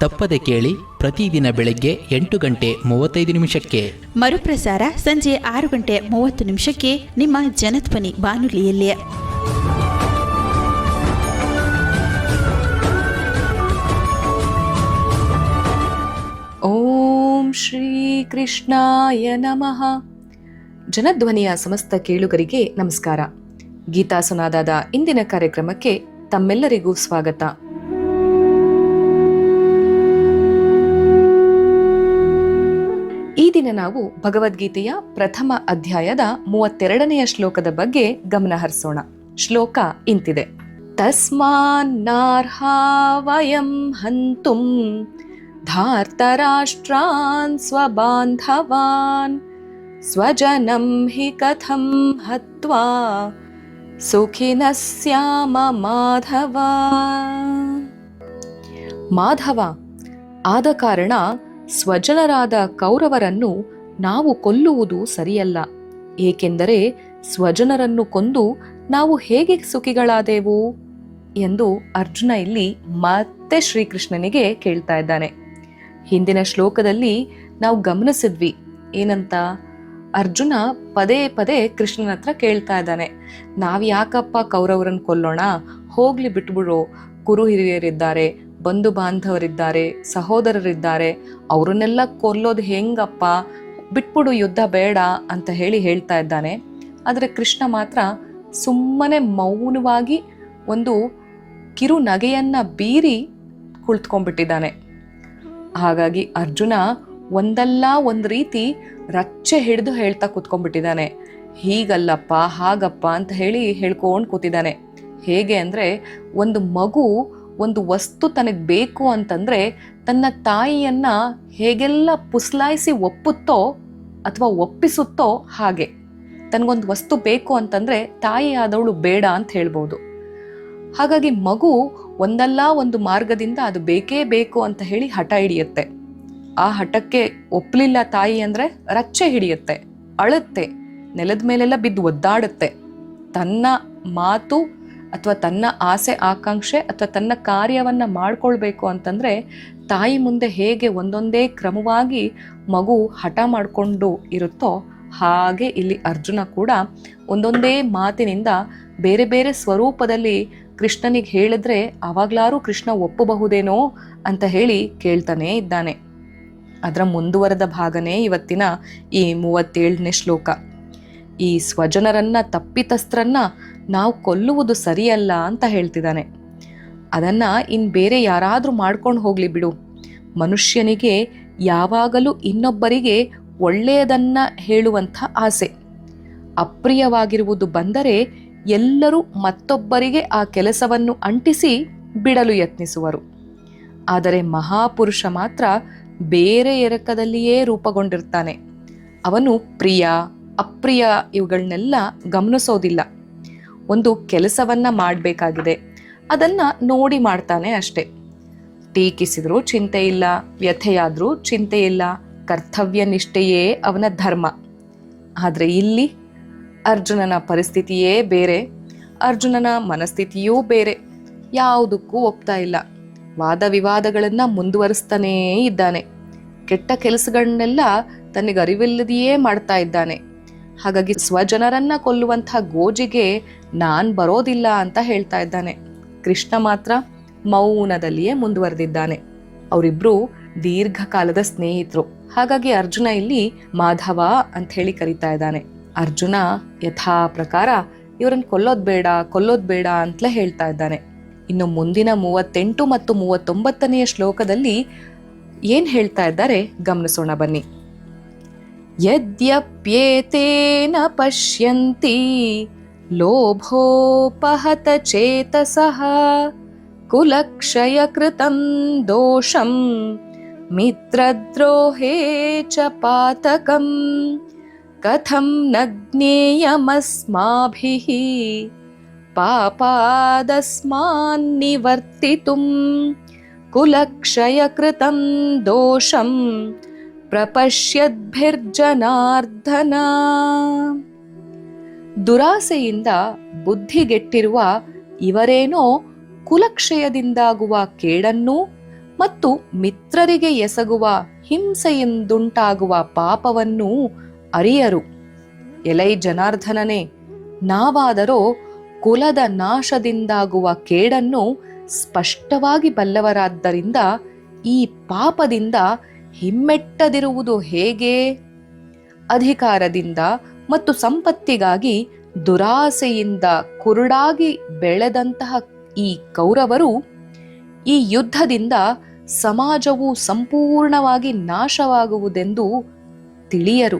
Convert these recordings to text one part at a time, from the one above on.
ತಪ್ಪದೆ ಕೇಳಿ ಪ್ರತಿದಿನ ಬೆಳಗ್ಗೆ ಎಂಟು ಗಂಟೆ ಮೂವತ್ತೈದು ನಿಮಿಷಕ್ಕೆ. ಮರುಪ್ರಸಾರ ಸಂಜೆ ಆರು ಗಂಟೆ ಮೂವತ್ತು ನಿಮಿಷಕ್ಕೆ ನಿಮ್ಮ ಜನಧ್ವನಿ ಬಾನುಲಿಯಲ್ಲಿ. ಓಂ ಶ್ರೀ ಕೃಷ್ಣಾಯ ನಮಃ. ಜನಧ್ವನಿಯ ಸಮಸ್ತ ಕೇಳುಗರಿಗೆ ನಮಸ್ಕಾರ. ಗೀತಾ ಸುನಾದಾದ ಇಂದಿನ ಕಾರ್ಯಕ್ರಮಕ್ಕೆ ತಮ್ಮೆಲ್ಲರಿಗೂ ಸ್ವಾಗತ. ಈ ದಿನ ನಾವು ಭಗವದ್ಗೀತೆಯ ಪ್ರಥಮ ಅಧ್ಯಾಯದ ಮೂವತ್ತೆರಡನೆಯ ಶ್ಲೋಕದ ಬಗ್ಗೆ ಗಮನ ಹರಿಸೋಣ. ಶ್ಲೋಕ ಇಂತಿದೆ. ವಯಂ ಹಂತುಂ ಧಾರ್ತರಾಷ್ಟ್ರಾನ್ ಸ್ವಬಾಂಧವಾನ್ ಸ್ವಜನಂ ಹಿ ಕಥಂ ಹತ್ವಾ ಸುಖಿನ ಸ್ಯಾಮ ಮಾಧವ. ಮಾಧವ ಆದ ಕಾರಣ ಸ್ವಜನರಾದ ಕೌರವರನ್ನು ನಾವು ಕೊಲ್ಲುವುದು ಸರಿಯಲ್ಲ. ಏಕೆಂದರೆ ಸ್ವಜನರನ್ನು ಕೊಂದು ನಾವು ಹೇಗೆ ಸುಖಿಗಳಾದೆವು? ಎಂದು ಅರ್ಜುನ ಇಲ್ಲಿ ಮತ್ತೆ ಶ್ರೀಕೃಷ್ಣನಿಗೆ ಕೇಳ್ತಾ ಇದ್ದಾನೆ. ಹಿಂದಿನ ಶ್ಲೋಕದಲ್ಲಿ ನಾವು ಗಮನಿಸಿದ್ವಿ. ಏನಂತ? ಅರ್ಜುನ ಪದೇ ಪದೇ ಕೃಷ್ಣನ ಹತ್ರ ಕೇಳ್ತಾ ಇದ್ದಾನೆ. ನಾವು ಯಾಕಪ್ಪ ಕೌರವರನ್ನು ಕೊಲ್ಲೋಣ? ಹೋಗ್ಲಿ ಬಿಟ್ಬಿಡು. ಕುರು ಹಿರಿಯರಿದ್ದಾರೆ ಬಂಧು ಬಾಂಧವರಿದ್ದಾರೆ, ಸಹೋದರರಿದ್ದಾರೆ, ಅವರನ್ನೆಲ್ಲ ಕೊಲ್ಲೋದು ಹೆಂಗಪ್ಪ? ಬಿಟ್ಬಿಡು, ಯುದ್ಧ ಬೇಡ ಅಂತ ಹೇಳಿ ಹೇಳ್ತಾ ಇದ್ದಾನೆ. ಆದರೆ ಕೃಷ್ಣ ಮಾತ್ರ ಸುಮ್ಮನೆ ಮೌನವಾಗಿ ಒಂದು ಕಿರು ನಗೆಯನ್ನ ಬೀರಿ ಕುಳಿತುಕೊಂಡ್ಬಿಟ್ಟಿದ್ದಾನೆ. ಹಾಗಾಗಿ ಅರ್ಜುನ ಒಂದಲ್ಲ ಒಂದು ರೀತಿ ರಚ್ಚೆ ಹಿಡಿದು ಹೇಳ್ತಾ ಕೂತ್ಕೊಂಡ್ಬಿಟ್ಟಿದ್ದಾನೆ. ಹೀಗಲ್ಲಪ್ಪ, ಹಾಗಪ್ಪ ಅಂತ ಹೇಳಿ ಹೇಳ್ಕೊಂಡು ಕೂತಿದ್ದಾನೆ. ಹೇಗೆ ಅಂದರೆ ಒಂದು ಮಗು ಒಂದು ವಸ್ತು ತನಗೆ ಬೇಕು ಅಂತಂದರೆ ತನ್ನ ತಾಯಿಯನ್ನ ಹೇಗೆಲ್ಲ ಪುಸ್ಲಾಯಿಸಿ ಒಪ್ಪುತ್ತೋ ಅಥವಾ ಒಪ್ಪಿಸುತ್ತೋ ಹಾಗೆ. ತನಗೊಂದು ವಸ್ತು ಬೇಕು ಅಂತಂದರೆ ತಾಯಿ ಆದವಳು ಬೇಡ ಅಂತ ಹೇಳ್ಬೋದು. ಹಾಗಾಗಿ ಮಗು ಒಂದಲ್ಲ ಒಂದು ಮಾರ್ಗದಿಂದ ಅದು ಬೇಕೇ ಬೇಕು ಅಂತ ಹೇಳಿ ಹಠ ಹಿಡಿಯುತ್ತೆ. ಆ ಹಠಕ್ಕೆ ಒಪ್ಪಲಿಲ್ಲ ತಾಯಿ ಅಂದರೆ ರಚ್ಚೆ ಹಿಡಿಯುತ್ತೆ, ಅಳುತ್ತೆ, ನೆಲದ ಮೇಲೆಲ್ಲ ಬಿದ್ದು ಒದ್ದಾಡುತ್ತೆ. ತನ್ನ ಮಾತು ಅಥವಾ ತನ್ನ ಆಸೆ, ಆಕಾಂಕ್ಷೆ ಅಥವಾ ತನ್ನ ಕಾರ್ಯವನ್ನು ಮಾಡಿಕೊಳ್ಬೇಕು ಅಂತಂದರೆ ತಾಯಿ ಮುಂದೆ ಹೇಗೆ ಒಂದೊಂದೇ ಕ್ರಮವಾಗಿ ಮಗು ಹಠ ಮಾಡಿಕೊಂಡು ಇರುತ್ತೋ ಹಾಗೆ ಇಲ್ಲಿ ಅರ್ಜುನ ಕೂಡ ಒಂದೊಂದೇ ಮಾತಿನಿಂದ ಬೇರೆ ಬೇರೆ ಸ್ವರೂಪದಲ್ಲಿ ಕೃಷ್ಣನಿಗೆ ಹೇಳಿದ್ರೆ ಆವಾಗಲಾರೂ ಕೃಷ್ಣ ಒಪ್ಪಬಹುದೇನೋ ಅಂತ ಹೇಳಿ ಕೇಳ್ತಾನೇ ಇದ್ದಾನೆ. ಅದರ ಮುಂದುವರೆದ ಭಾಗನೇ ಇವತ್ತಿನ ಈ ಮೂವತ್ತೇಳನೇ ಶ್ಲೋಕ. ಈ ಸ್ವಜನರನ್ನ ತಪ್ಪಿತಸ್ಥರನ್ನ ನಾವು ಕೊಲ್ಲುವುದು ಸರಿಯಲ್ಲ ಅಂತ ಹೇಳ್ತಿದ್ದಾನೆ. ಅದನ್ನ ಇನ್ ಬೇರೆ ಯಾರಾದರೂ ಮಾಡ್ಕೊಂಡು ಹೋಗ್ಲಿ ಬಿಡು. ಮನುಷ್ಯನಿಗೆ ಯಾವಾಗಲೂ ಇನ್ನೊಬ್ಬರಿಗೆ ಒಳ್ಳೆಯದನ್ನ ಹೇಳುವಂಥ ಆಸೆ. ಅಪ್ರಿಯವಾಗಿರುವುದು ಬಂದರೆ ಎಲ್ಲರೂ ಮತ್ತೊಬ್ಬರಿಗೆ ಆ ಕೆಲಸವನ್ನು ಅಂಟಿಸಿ ಬಿಡಲು ಯತ್ನಿಸುವರು. ಆದರೆ ಮಹಾಪುರುಷ ಮಾತ್ರ ಬೇರೆ ಎರಕದಲ್ಲಿಯೇ ರೂಪಗೊಂಡಿರ್ತಾನೆ. ಅವನು ಪ್ರಿಯ, ಅಪ್ರಿಯ ಇವುಗಳನ್ನೆಲ್ಲ ಗಮನಿಸೋದಿಲ್ಲ. ಒಂದು ಕೆಲಸವನ್ನ ಮಾಡಬೇಕಾಗಿದೆ. ಅದನ್ನ ನೋಡಿ ಮಾಡ್ತಾನೆ ಅಷ್ಟೆ. ಟೀಕಿಸಿದ್ರು ಚಿಂತೆ ಇಲ್ಲ, ವ್ಯಥೆಯಾದ್ರೂ ಚಿಂತೆ ಇಲ್ಲ, ಕರ್ತವ್ಯ ನಿಷ್ಠೆಯೇ ಅವನ ಧರ್ಮ. ಆದರೆ ಇಲ್ಲಿ ಅರ್ಜುನನ ಪರಿಸ್ಥಿತಿಯೇ ಬೇರೆ, ಅರ್ಜುನನ ಮನಸ್ಥಿತಿಯೂ ಬೇರೆ. ಯಾವುದಕ್ಕೂ ಒಪ್ತಾ ಇಲ್ಲ. ವಾದ ವಿವಾದಗಳನ್ನ ಮುಂದುವರಿಸ್ತಾನೇ ಇದ್ದಾನೆ. ಕೆಟ್ಟ ಕೆಲಸಗಳನ್ನೆಲ್ಲ ತನಗೆ ಅರಿವಿಲ್ಲದೆಯೇ ಮಾಡ್ತಾ ಇದ್ದಾನೆ. ಹಾಗಾಗಿ ಸ್ವಜನರನ್ನ ಕೊಲ್ಲುವಂಥ ಗೋಜಿಗೆ ನಾನ್ ಬರೋದಿಲ್ಲ ಅಂತ ಹೇಳ್ತಾ ಇದ್ದಾನೆ. ಕೃಷ್ಣ ಮಾತ್ರ ಮೌನದಲ್ಲಿಯೇ ಮುಂದುವರೆದಿದ್ದಾನೆ. ಅವರಿಬ್ರು ದೀರ್ಘಕಾಲದ ಸ್ನೇಹಿತರು. ಹಾಗಾಗಿ ಅರ್ಜುನ ಇಲ್ಲಿ ಮಾಧವ ಅಂತ ಹೇಳಿ ಕರಿತಾ ಇದ್ದಾನೆ. ಅರ್ಜುನ ಯಥಾ ಪ್ರಕಾರ ಇವರನ್ನ ಕೊಲ್ಲೋದ್ ಬೇಡ ಕೊಲ್ಲೋದ್ ಬೇಡ ಅಂತಲೇ ಹೇಳ್ತಾ ಇದ್ದಾನೆ. ಇನ್ನು ಮುಂದಿನ ಮೂವತ್ತೆಂಟು ಮತ್ತು ಮೂವತ್ತೊಂಬತ್ತನೆಯ ಶ್ಲೋಕದಲ್ಲಿ ಏನ್ ಹೇಳ್ತಾ ಇದ್ದಾರೆ? ಗಮನಿಸೋಣ ಬನ್ನಿ. यद्यप्येतेन पश्यन्ति लोभोपहतचेतसः कुलक्षयकृतं दोषं मित्रद्रोहे च पातकं कथं न ज्ञेयमस्माभिः पापादस्मान्निवर्तितुं कुलक्षयकृतं दोषम् ಪ್ರಪಶ್ಯದ್ಭಿರ್ಜನಾರ್ದನ ದುರಾಸೆಯಿಂದ ಬುದ್ಧಿಗೆಟ್ಟಿರುವ ಇವರೇನೋ ಕುಲಕ್ಷಯದಿಂದಾಗುವ ಕೇಡನ್ನು ಮತ್ತು ಮಿತ್ರರಿಗೆ ಎಸಗುವ ಹಿಂಸೆಯಿಂದುಂಟಾಗುವ ಪಾಪವನ್ನೂ ಅರಿಯರು. ಎಲೈ ಜನಾರ್ಧನನೇ, ನಾವಾದರೋ ಕುಲದ ನಾಶದಿಂದಾಗುವ ಕೇಡನ್ನು ಸ್ಪಷ್ಟವಾಗಿ ಬಲ್ಲವರಾದ್ದರಿಂದ ಈ ಪಾಪದಿಂದ ಹಿಮ್ಮೆಟ್ಟದಿರುವುದು ಹೇಗೆ? ಅಧಿಕಾರದಿಂದ ಮತ್ತು ಸಂಪತ್ತಿಗಾಗಿ ದುರಾಸೆಯಿಂದ ಕುರುಡಾಗಿ ಬೆಳೆದಂತಹ ಈ ಕೌರವರು ಈ ಯುದ್ಧದಿಂದ ಸಮಾಜವು ಸಂಪೂರ್ಣವಾಗಿ ನಾಶವಾಗುವುದೆಂದು ತಿಳಿಯರು.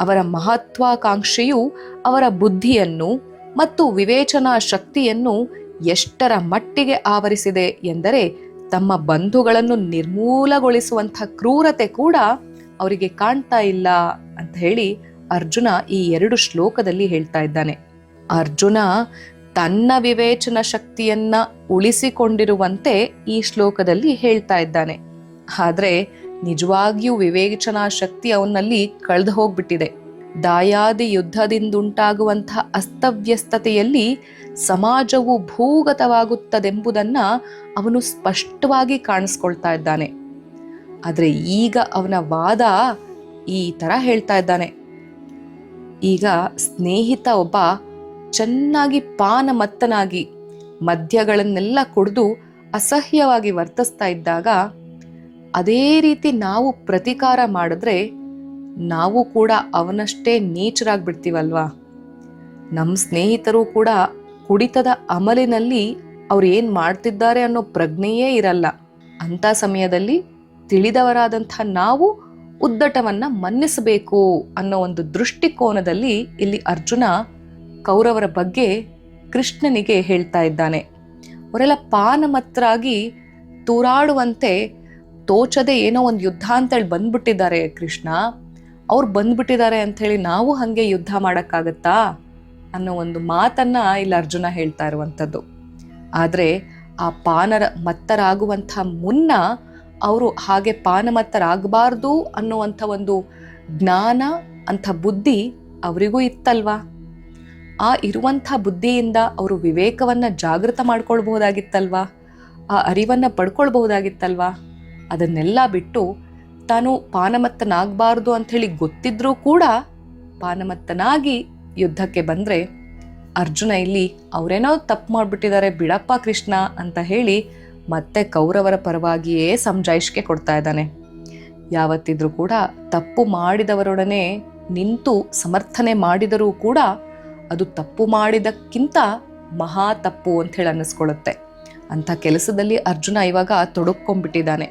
ಅವರ ಮಹತ್ವಾಕಾಂಕ್ಷೆಯು ಅವರ ಬುದ್ಧಿಯನ್ನು ಮತ್ತು ವಿವೇಚನಾ ಶಕ್ತಿಯನ್ನು ಎಷ್ಟರ ಮಟ್ಟಿಗೆ ಆವರಿಸಿದೆ ಎಂದರೆ ತಮ್ಮ ಬಂಧುಗಳನ್ನು ನಿರ್ಮೂಲಗೊಳಿಸುವಂಥ ಕ್ರೂರತೆ ಕೂಡ ಅವರಿಗೆ ಕಾಣ್ತಾ ಇಲ್ಲ ಅಂತ ಹೇಳಿ ಅರ್ಜುನ ಈ ಎರಡು ಶ್ಲೋಕದಲ್ಲಿ ಹೇಳ್ತಾ ಇದ್ದಾನೆ. ಅರ್ಜುನ ತನ್ನ ವಿವೇಚನ ಶಕ್ತಿಯನ್ನ ಉಳಿಸಿಕೊಂಡಿರುವಂತೆ ಈ ಶ್ಲೋಕದಲ್ಲಿ ಹೇಳ್ತಾ ಇದ್ದಾನೆ. ಆದ್ರೆ ನಿಜವಾಗಿಯೂ ವಿವೇಚನಾ ಶಕ್ತಿ ಅವನಲ್ಲಿ ಕಳೆದು ಹೋಗ್ಬಿಟ್ಟಿದೆ. ದಾಯಾದಿ ಯುದ್ಧದಿಂದುಂಟಾಗುವಂತಹ ಅಸ್ತವ್ಯಸ್ತತೆಯಲ್ಲಿ ಸಮಾಜವು ಭೂಗತವಾಗುತ್ತದೆಂಬುದನ್ನ ಅವನು ಸ್ಪಷ್ಟವಾಗಿ ಕಾಣಿಸ್ಕೊಳ್ತಾ ಇದ್ದಾನೆ. ಆದರೆ ಈಗ ಅವನ ವಾದ ಈ ತರ ಹೇಳ್ತಾ ಇದ್ದಾನೆ. ಈಗ ಸ್ನೇಹಿತ ಒಬ್ಬ ಚೆನ್ನಾಗಿ ಪಾನಮತ್ತನಾಗಿ ಮದ್ಯಗಳನ್ನೆಲ್ಲ ಕುಡಿದು ಅಸಹ್ಯವಾಗಿ ವರ್ತಿಸ್ತಾ ಇದ್ದಾಗ ಅದೇ ರೀತಿ ನಾವು ಪ್ರತಿಕಾರ ಮಾಡಿದ್ರೆ ನಾವು ಕೂಡ ಅವನಷ್ಟೇ ನೀಚರಾಗ್ಬಿಡ್ತೀವಲ್ವಾ ನಮ್ಮ ಸ್ನೇಹಿತರು ಕೂಡ ಕುಡಿತದ ಅಮಲಿನಲ್ಲಿ ಅವ್ರು ಏನು ಮಾಡ್ತಿದ್ದಾರೆ ಅನ್ನೋ ಪ್ರಜ್ಞೆಯೇ ಇರಲ್ಲ. ಅಂಥ ಸಮಯದಲ್ಲಿ ತಿಳಿದವರಾದಂಥ ನಾವು ಉದ್ದಟವನ್ನ ಮನ್ನಿಸಬೇಕು ಅನ್ನೋ ಒಂದು ದೃಷ್ಟಿಕೋನದಲ್ಲಿ ಇಲ್ಲಿ ಅರ್ಜುನ ಕೌರವರ ಬಗ್ಗೆ ಕೃಷ್ಣನಿಗೆ ಹೇಳ್ತಾ ಇದ್ದಾನೆ. ಅವರೆಲ್ಲ ಪಾನಮತ್ರಾಗಿ ತೂರಾಡುವಂತೆ ತೋಚದೆ ಏನೋ ಒಂದು ಯುದ್ಧ ಅಂತೇಳಿ ಬಂದ್ಬಿಟ್ಟಿದ್ದಾರೆ ಕೃಷ್ಣ. ಅವ್ರು ಬಂದ್ಬಿಟ್ಟಿದ್ದಾರೆ ಅಂಥೇಳಿ ನಾವು ಹಾಗೆ ಯುದ್ಧ ಮಾಡೋಕ್ಕಾಗತ್ತಾ ಅನ್ನೋ ಒಂದು ಮಾತನ್ನ ಇಲ್ಲಿ ಅರ್ಜುನ ಹೇಳ್ತಾ ಇರುವಂಥದ್ದು. ಆದರೆ ಆ ಪಾನರ ಮತ್ತರಾಗುವಂಥ ಮುನ್ನ ಅವರು ಹಾಗೆ ಪಾನಮತ್ತರಾಗಬಾರ್ದು ಅನ್ನುವಂಥ ಒಂದು ಜ್ಞಾನ, ಅಂಥ ಬುದ್ಧಿ ಅವರಿಗೂ ಇತ್ತಲ್ವಾ? ಆ ಇರುವಂಥ ಬುದ್ಧಿಯಿಂದ ಅವರು ವಿವೇಕವನ್ನು ಜಾಗೃತ ಮಾಡ್ಕೊಳ್ಬಹುದಾಗಿತ್ತಲ್ವಾ? ಆ ಅರಿವನ್ನು ಪಡ್ಕೊಳ್ಬಹುದಾಗಿತ್ತಲ್ವಾ? ಅದನ್ನೆಲ್ಲ ಬಿಟ್ಟು ತಾನು ಪಾನಮತ್ತನಾಗಬಾರ್ದು ಅಂಥೇಳಿ ಗೊತ್ತಿದ್ರೂ ಕೂಡ ಪಾನಮತ್ತನಾಗಿ ಯುದ್ಧಕ್ಕೆ ಬಂದ್ರೆ ಅರ್ಜುನ ಇಲ್ಲಿ ಅವರೇನೋ ತಪ್ಪು ಮಾಡಿಬಿಟ್ಟಿದ್ದಾರೆ, ಬಿಡಪ್ಪ ಕೃಷ್ಣ ಅಂತ ಹೇಳಿ ಮತ್ತೆ ಕೌರವರ ಪರವಾಗಿಯೇ ಸಮಜಾಯಿಷ್ಗೆ ಕೊಡ್ತಾ ಇದ್ದಾನೆ. ಯಾವತ್ತಿದ್ರೂ ಕೂಡ ತಪ್ಪು ಮಾಡಿದವರೊಡನೆ ನಿಂತು ಸಮರ್ಥನೆ ಮಾಡಿದರೂ ಕೂಡ ಅದು ತಪ್ಪು ಮಾಡಿದಕ್ಕಿಂತ ಮಹಾ ತಪ್ಪು ಅಂತ ಹೇಳಿ ಅನ್ನಿಸ್ಕೊಳ್ಳುತ್ತೆ. ಅಂಥ ಕೆಲಸದಲ್ಲಿ ಅರ್ಜುನ ಇವಾಗ ತೊಡಕೊಂಡ್ಬಿಟ್ಟಿದ್ದಾನೆ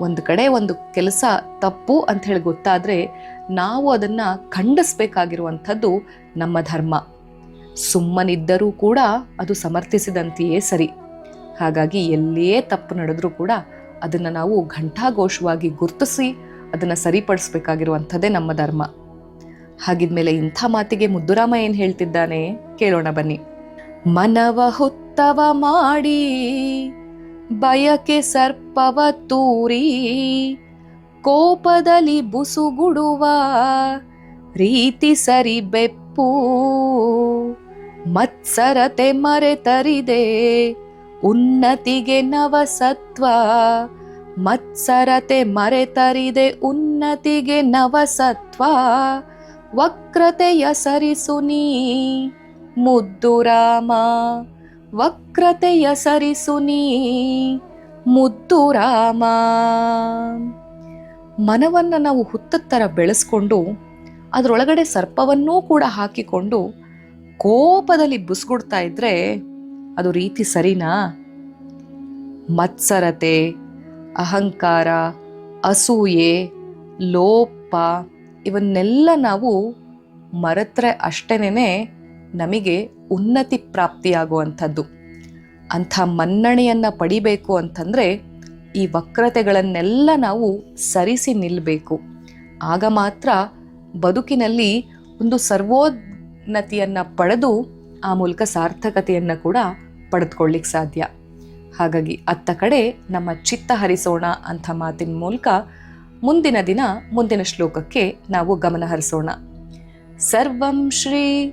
ಒಂದು ಕಡೆ ಒಂದು ಕೆಲಸ ತಪ್ಪು ಅಂತ ಹೇಳಿ ಗೊತ್ತಾದರೆ ನಾವು ಅದನ್ನು ಖಂಡಿಸ್ಬೇಕಾಗಿರುವಂಥದ್ದು ನಮ್ಮ ಧರ್ಮ. ಸುಮ್ಮನಿದ್ದರೂ ಕೂಡ ಅದು ಸಮರ್ಥಿಸಿದಂತೆಯೇ ಸರಿ. ಹಾಗಾಗಿ ಎಲ್ಲಿಯೇ ತಪ್ಪು ನಡೆದರೂ ಕೂಡ ಅದನ್ನು ನಾವು ಘಂಟಾಘೋಷವಾಗಿ ಗುರುತಿಸಿ ಅದನ್ನು ಸರಿಪಡಿಸ್ಬೇಕಾಗಿರುವಂಥದ್ದೇ ನಮ್ಮ ಧರ್ಮ. ಹಾಗಿದ್ಮೇಲೆ ಇಂಥ ಮಾತಿಗೆ ಮುದ್ದುರಾಮ ಏನು ಹೇಳ್ತಿದ್ದಾನೆ ಕೇಳೋಣ ಬನ್ನಿ. ಮನವ ಹುತ್ತವ ಮಾಡಿ ಬಯಕೆ ಸರ್ಪವ ತೂರಿ, ಕೋಪದಲ್ಲಿ ಬುಸುಗುಡುವ ರೀತಿ ಸರಿ ಬೆಪ್ಪು ಮತ್ಸರತೆ ಮರೆತರಿದೆ, ಉನ್ನತಿಗೆ ನವಸತ್ವ. ಮತ್ಸರತೆ ಮರೆತರಿದೆ, ಉನ್ನತಿಗೆ ನವಸತ್ವ. ವಕ್ರತೆಯ ಸರಿಸುನೀ ಮುದ್ದು ರಾಮ ವಕ್ರತೆಯ ಸರಿಸು ನೀ, ಮುದ್ದು ರಾಮ. ಮನವನ್ನ ನಾವು ಹುತ್ತದ ಥರ ಬೆಳೆಸ್ಕೊಂಡು, ಅದರೊಳಗಡೆ ಸರ್ಪವನ್ನೂ ಕೂಡ ಹಾಕಿಕೊಂಡು ಕೋಪದಲ್ಲಿ ಬುಸ್ಗುಡ್ತಾ ಇದ್ರೆ ಅದು ರೀತಿ ಸರಿನಾ? ಮತ್ಸರತೆ, ಅಹಂಕಾರ, ಅಸೂಯೆ, ಲೋಪ, ಇವನ್ನೆಲ್ಲ ನಾವು ಮರೆತರೆ ಅಷ್ಟೇನೆ ನಮಗೆ ಉನ್ನತಿ ಪ್ರಾಪ್ತಿಯಾಗುವಂಥದ್ದು. ಅಂಥ ಮನ್ನಣೆಯನ್ನು ಪಡಿಬೇಕು ಅಂತಂದರೆ ಈ ವಕ್ರತೆಗಳನ್ನೆಲ್ಲ ನಾವು ಸರಿಸಿ ನಿಲ್ಲಬೇಕು ಆಗ ಮಾತ್ರ ಬದುಕಿನಲ್ಲಿ ಒಂದು ಸರ್ವೋನ್ನತಿಯನ್ನು ಪಡೆದು ಆ ಮೂಲಕ ಸಾರ್ಥಕತೆಯನ್ನು ಕೂಡ ಪಡೆದುಕೊಳ್ಳಿಕ್ಕೆ ಸಾಧ್ಯ. ಹಾಗಾಗಿ ಅತ್ತ ಕಡೆ ನಮ್ಮ ಚಿತ್ತ ಹರಿಸೋಣ ಅಂತ ಮಾತಿನ ಮೂಲಕ ಮುಂದಿನ ದಿನ ಮುಂದಿನ ಶ್ಲೋಕಕ್ಕೆ ನಾವು ಗಮನ ಹರಿಸೋಣ. ಸರ್ವಂ ಶ್ರೀ